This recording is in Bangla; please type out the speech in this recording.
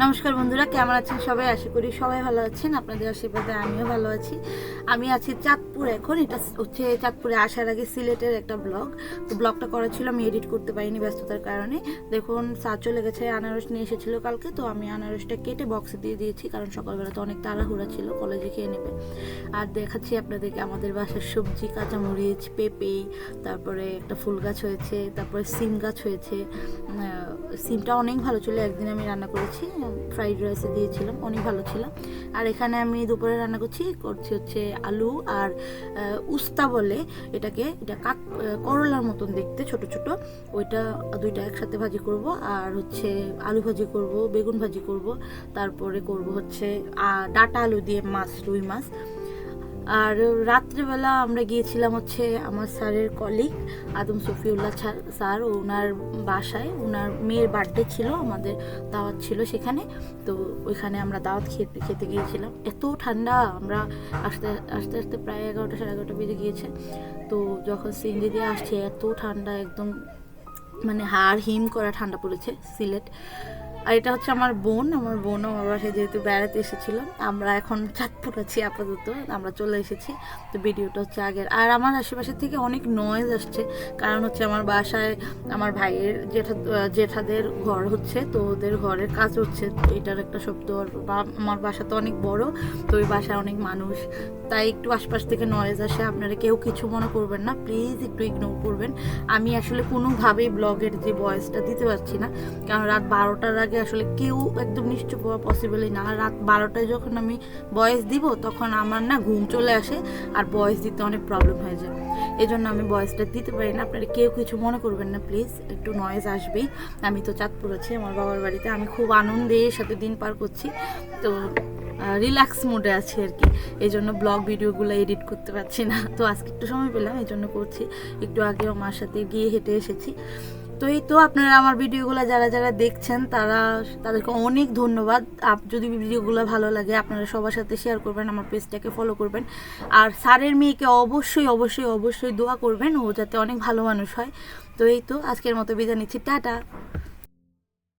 নমস্কার বন্ধুরা, কেমন আছেন সবাই? আশা করি সবাই ভালো আছেন, আপনাদের আশীর্বাদে আমিও ভালো আছি। আমি আছি চাঁদপুর এখন, এটা হচ্ছে চাঁদপুরে আসার আগে সিলেটের একটা ব্লগ। তো ব্লগটা করা ছিল, আমি এডিট করতে পারিনি ব্যস্ততার কারণে। দেখুন চা চলে গেছে, আনারস নিয়ে এসেছিল কালকে, তো আমি আনারসটা কেটে বক্সে দিয়ে দিয়েছি, কারণ সকালবেলা তো অনেক তাড়াহুড়া ছিল কলেজে খেয়ে নেবে। আর দেখাচ্ছি আপনাদেরকে আমাদের বাসার সবজি, কাঁচামরিচ, পেঁপে, তারপরে একটা ফুল গাছ হয়েছে, তারপরে সিম গাছ হয়েছে। সিমটা অনেক ভালো ছিল, একদিন আমি রান্না করেছি ফ্রাইড রাইসে দিয়েছিলাম অনেক ভালো ছিল। আর এখানে আমি দুপুরে রান্না করছি করছি হচ্ছে আলু আর উস্তা বলে এটাকে, এটা কাক করলার মতন দেখতে, ছোট ছোট। ওইটা দুইটা একসাথে ভাজি করব আর হচ্ছে আলু ভাজি করব, বেগুন ভাজি করব। তারপরে করব হচ্ছে ডাটা আলু দিয়ে মাছ, রুই মাছ। আর রাত্রেবেলা আমরা গিয়েছিলাম হচ্ছে আমার স্যারের কলিগ আদম সফিউল্লাহ স্যার, ওনার বাসায়। ওনার মেয়ের বার্থডে ছিল, আমাদের দাওয়াত ছিল সেখানে। তো ওইখানে আমরা দাওয়াত খেতে খেতে গিয়েছিলাম। এত ঠান্ডা, আমরা আস্তে আস্তে আস্তে প্রায় এগারোটা সাড়ে এগারোটা বেজে গিয়েছে। তো যখন সিন্দি দিয়ে আসছে, এত ঠান্ডা, একদম মানে হাড় হিম করা ঠান্ডা পড়েছে সিলেট। আর এটা হচ্ছে আমার বোন আমার বোন আমার বাসায় যেহেতু বেড়াতে এসেছিল, আমরা এখন চাঁদপুর আছি আপাতত, আমরা চলে এসেছি। তো ভিডিওটা হচ্ছে আগের। আর আমার আশেপাশে থেকে অনেক নয়েজ আসছে, কারণ হচ্ছে আমার বাসায় আমার ভাইয়ের জেঠা, জেঠাদের ঘর হচ্ছে, তো ওদের ঘরের কাজ হচ্ছে তো এটার একটা শব্দ। আমার বাসা তো অনেক বড়, তো ওই বাসায় অনেক মানুষ। তাই একটু আশপাশ থেকে নয়েজ আসে, আপনারা কেউ কিছু মনে করবেন না প্লিজ একটু ইগনোর করবেন। আমি আসলে কোনোভাবেই ব্লগের যে ভয়েসটা দিতে পারছি না, কারণ রাত বারোটার আগে আসলে কেউ একদম নিশ্চুপ হওয়া পসিবলই না। রাত বারোটায় যখন আমি ভয়েস দিব, তখন আমার না ঘুম চলে আসে আর ভয়েস দিতে অনেক প্রবলেম হয়ে যায়। এই জন্য আমি ভয়েসটা দিতে পারি না। আপনারা কেউ কিছু মনে করবেন না প্লিজ একটু নয়েজ আসবেই। আমি তো চাঁদপুর আছি, আমার বাবার বাড়িতে। আমি খুব আনন্দের সাথে দিন পার করছি। তো রিল্যাক্স মোডে আছি আর কি। এই জন্য ব্লগ ভিডিওগুলো এডিট করতে পারছি না। তো আজকে একটু সময় পেলাম এই জন্য করছি। একটু আগে আমার সাথে গিয়ে হেঁটে এসেছি। তো এই তো আপনারা আমার ভিডিওগুলো যারা যারা দেখছেন, তারা তাদেরকে অনেক ধন্যবাদ। আপ, যদি ভিডিওগুলো ভালো লাগে, আপনারা সবার সাথে শেয়ার করবেন, আমার পেজটাকে ফলো করবেন। আর স্যারের মেয়েকে অবশ্যই অবশ্যই অবশ্যই দোয়া করবেন, ও যাতে অনেক ভালো মানুষ হয়। তো এই তো, আজকের মতো বিদায় নিচ্ছি। টাটা।